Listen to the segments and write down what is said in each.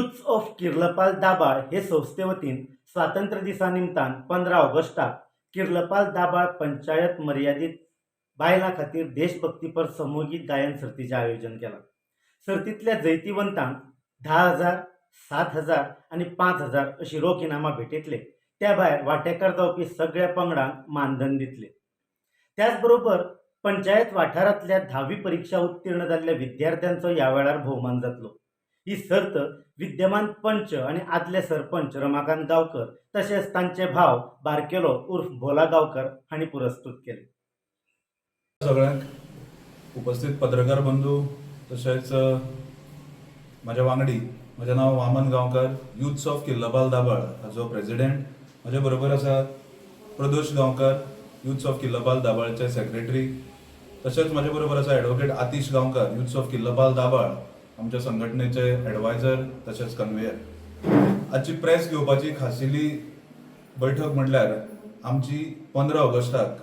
Youths of Kirlapal दाबाळ हे संस्थे वतीन स्वातंत्र्य दिसा निमतान पंदरा ऑगस्टाक किर्लपाल दाबाळ पंचायत मर्यादीत बायलां खातीर देशभक्तीपर समूहगीत गायन सर्तीचें आयोजन केलां. सर्तींतल्या जैतिवंतांक धा हजार सात हजार आनी पांच हजार अशीं रोख इनामां भेटयतले त्या भायर वांटेकार जावपी सगळ्या पंगडांक मानधन दितले. त्याच बरोबर पंचायत वाठारांतल्या धावी परिक्षा उत्तीर्ण जाल्ल्या विद्यार्थ्यांचो ह्या वेळार भोवमान जातलो ही सर्त विद्यमान पंच आनी आदले सरपंच रमाकांत गांवकर तशेंच तांचे भाव बारकेलो उर्फ भोला गावकर हांणी पुरस्कृत केले. सगळ्यांक उपस्थित पत्रकार बंधू तशेंच म्हज्या वांगडी म्हजें नांव वामन गांवकर युथ्स ऑफ किल्लबाल दाबाळ हाजो प्रेसिडेंट म्हजे बरोबर आसा प्रदोष गांवकर युथ्स ऑफ किल्लबाल दाबाळचे सेक्रेटरी तशेंच म्हजे बरोबर आसा advocate Atish Gaonkar youths of Kilbal Dabal आमच्या संघटनेचे ॲडवायझर तशेंच कन्वेयर आजची प्रेस घेवपाची खाशेली बैठक म्हणल्यार आमची पंदरा ऑगस्टाक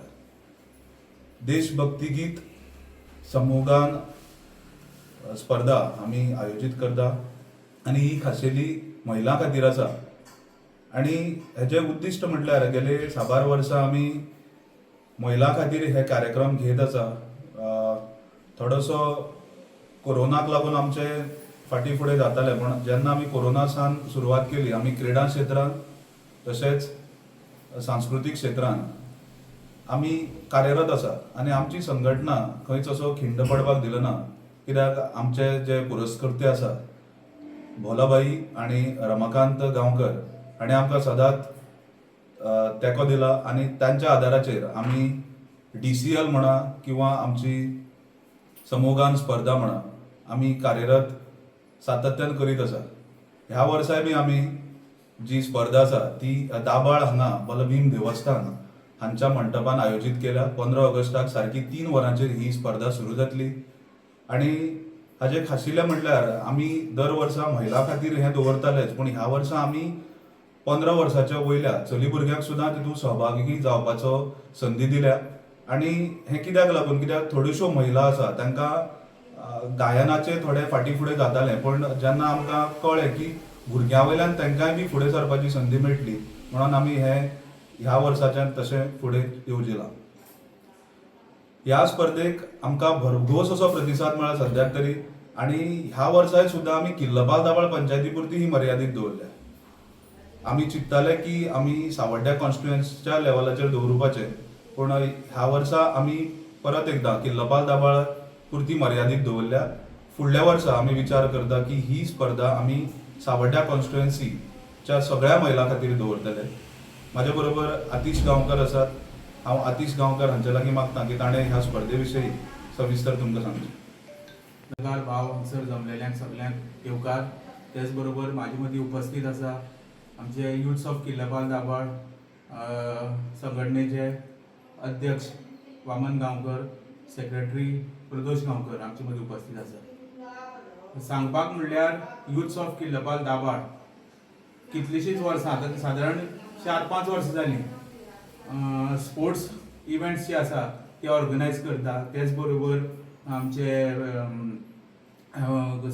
देशभक्ती गीत समोगान स्पर्धा आमी आयोजीत करता आनी ही खाशेली महिलां खातीर आसा आनी हेजें उद्दिश्ट म्हटल्यार गेले साबार वर्सां आमी महिलां खातीर हे कार्यक्रम घेत आसा थोडोसो कोरोनाक लागून आमचे फाटी फुडें जाताले पूण जेन्ना आमी कोरोना सान सुरवात केली आमी क्रिडा क्षेत्रांत तशेंच सांस्कृतीक क्षेत्रांत आमी कार्यरत आसा. आनी आमची संघटना खंयच असो खिंड पडपाक दिलो ना कित्याक आमचे जे पुरस्कृते आसा भोलाबाई आनी रमाकांत गांवकर हाणें आमकां सदांच तेंको दिला आनी तांच्या आदाराचेर आमी डी सी एल म्हणा किंवा आमची समूहगान स्पर्धा म्हणा आमी कार्यरत सातत्यान करीत आसा ह्या वर्साय बी आमी जी स्पर्धा आसा ती दाबाळ हांगा बलभीम देवस्थान हांच्या मंडपान आयोजीत केल्या. पंदरा ऑगस्टाक सारकी तीन वरांचेर ही स्पर्धा सुरू जातली. आनी हाजे खाशिल्लें म्हटल्यार आमी दर वर्सा महिला खातीर हें दवरतालेच पूण ह्या वर्सा आमी पंदरा वर्साच्या वयल्या चली भुरग्यांक सुद्दां तितून सहभागी जावपाचो संदी दिल्या. आनी हें कित्याक लागून कित्याक थोड्योश्यो महिला आसा तांकां गायनाचे थोडे फाटीं फुडें जाताले पण जेन्ना आमकां कळ्ळें की भुरग्यां वयल्यान तांकांय बी फुडें सरपाची संदी मेळटली म्हणून आमी हें ह्या वर्साच्यान तशें फुडें येवजिलां. ह्या स्पर्धेक आमकां भरघोस असो प्रतिसाद मेळ्ळा सद्याक तरी आनी ह्या वर्साय सुद्दां आमी किल्लबाल दाबाळ पंचायती पुरती ही मर्यादीत दवरल्या. आमी चिंत्ताले की आमी सावड्ड्या कॉन्स्टिट्युएन्सीच्या लेवलाचेर दवरुपाचे पूण ह्या वर्सा आमी परत एकदां किल्लपाल दाबाळ पुरती मर्यादीत दवरल्या फुडल्या वर्सा आमी विचार करता की ही स्पर्धा आमी सावड्ड्या कॉन्स्टिट्युएन्सीच्या सगळ्या महिलां खातीर दवरतले. म्हाजे बरोबर आतिश गांवकर आसात हांव आतिश गांवकर हांचे लागीं मागता की ताणें ह्या स्पर्धे विशयी सविस्तर तुमकां सांगचें नगार भाव हांगसर जमलेल्यांक सगल्यांक येवकार. तेच बरोबर म्हाजे मदीं उपस्थित आसा आमचे युथ्स ऑफ किल्लपाल दाबाळ संघटनेचे अध्यक्ष वामन गांवकर. सेक्रेटरी प्रदोष गांवकर आमचे मदीं उपस्थित आसा सांगपाक म्हणल्यार युथ्स ऑफ किल्लपाल दाबाळ कितलींशींच वर्सां आतां सादारण चार पांच वर्सां जालीं स्पोर्ट्स इव्हेंट्स जे आसा ते ऑर्गनायज करता. तेच बरोबर आमचे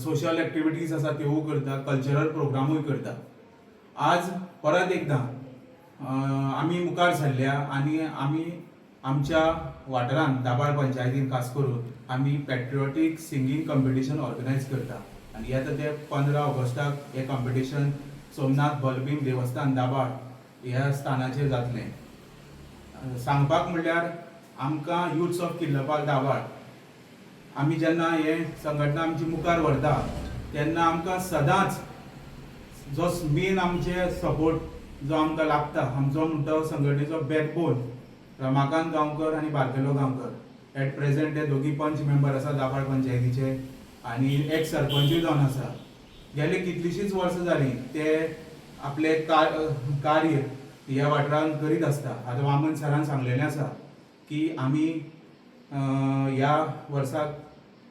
सोशल एक्टिविटीज आसा त्यो करता. कल्चरल प्रोग्रामूय करता. आज परत एकदां आमी मुखार सरल्या आनी आमी आमच्या वाठारांत दाबाळ पंचायतीन खास करून आमी पॅट्रिऑटीक सिंगींग कॉम्पिटिशन ऑर्गनायज करता. आनी येता ते पंदरा ऑगस्टाक हें कॉम्पिटिशन सोमनाथ बलभीम देवस्थान दाबाळ ह्या स्थानाचेर जातलें. सांगपाक म्हणल्यार आमकां युथ्स ऑफ किल्लपाल दाबाळ आमी जेन्ना हे संघटना आमची मुखार व्हरता तेन्ना आमकां सदांच जो मेन आमचे सपोर्ट जो आमकां लागता आमचो म्हणटा तो संघटनेचो बॅकबोन रमाकांत गांवकर आनी बारकेलो गांवकर. एट प्रेझेंट ते दोगी पंच मेंबर आसा दाबाळ पंचायतीचे. आनी एक सरपंचूय जावन आसा गेले कितलींशींच वर्सां जालीं ते आपले का- कार्य ह्या वाठारांत करीत आसता आतां वामन सरान सांगलेलें आसा की आमी ह्या वर्साक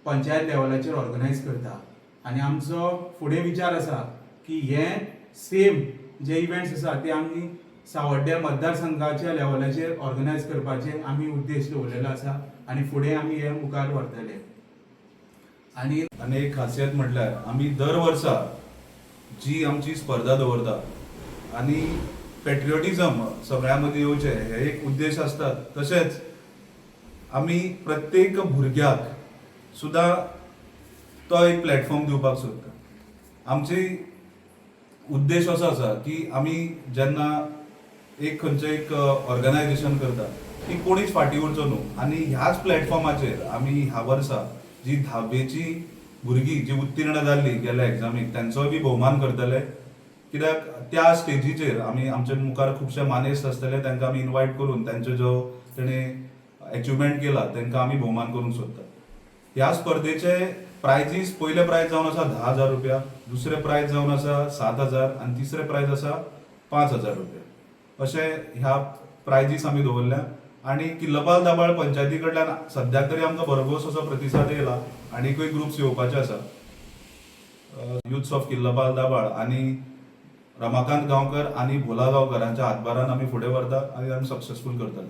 पंचायत लेवलाचेर ऑर्गनायज करता. आनी आमचो फुडें विचार आसा की हे सेम जे इव्हेंट्स आसा ते आमी सावड्ड्या मतदारसंघाच्या लेवलाचेर ऑर्गनायज करपाचे आमी उद्देश दवरलेलो आसा आनी फुडें आमी हे मुखार व्हरतले आनी आनी एक खासियत म्हटल्यार आमी दर वर्सा जी आमची स्पर्धा दवरता आनी पेट्रियोटिझम सगळ्या मदीं येवचें हे एक उद्देश आसतात तशेंच आमी प्रत्येक भुरग्याक सुद्दां तो एक प्लॅटफॉर्म दिवपाक सोदता आमची उद्देश असो आसा की आमी जेन्ना एक खंयचे एक ऑर्गनायजेशन करता ती कोणीच फाटीं उरचो न्हू आनी ह्याच प्लॅटफॉर्माचेर आमी ह्या वर्सा जी धावेची भुरगीं जी उत्तीर्ण जाल्लीं गेल्या एग्जामीक तांचोय बी भोवमान करतले. कित्याक त्या स्टेजीचेर आमी आमचे मुखार खुबशे मानेस्त आसतले तांकां आमी इनवायट करून तांचो जो तेणे एचिवमेंट केला तांकां आमी भोवमान करूंक सोदता ह्या स्पर्धेचे प्रायजीस पयले प्रायज जावन आसा धा हजार रुपया दुसरे प्रायज जावन आसा सात हजार आनी तिसरे प्रायज आसा पांच हजार रुपया. अशे ह्या प्रायजीस आमी दवरल्या आनी किल्लपाल दाबाळ पंचायती कडल्यान सद्याक तरी आमकां भरघोस असो प्रतिसाद येयला आनीकूय ग्रुप्स येवपाचे आसा युथ्स ऑफ किल्लपाल दाबाळ आनी रमाकांत गांवकर आनी भोला गांवकरांच्या हातभारान आमी फुडें व्हरता आनी आमी सक्सेसफूल करतले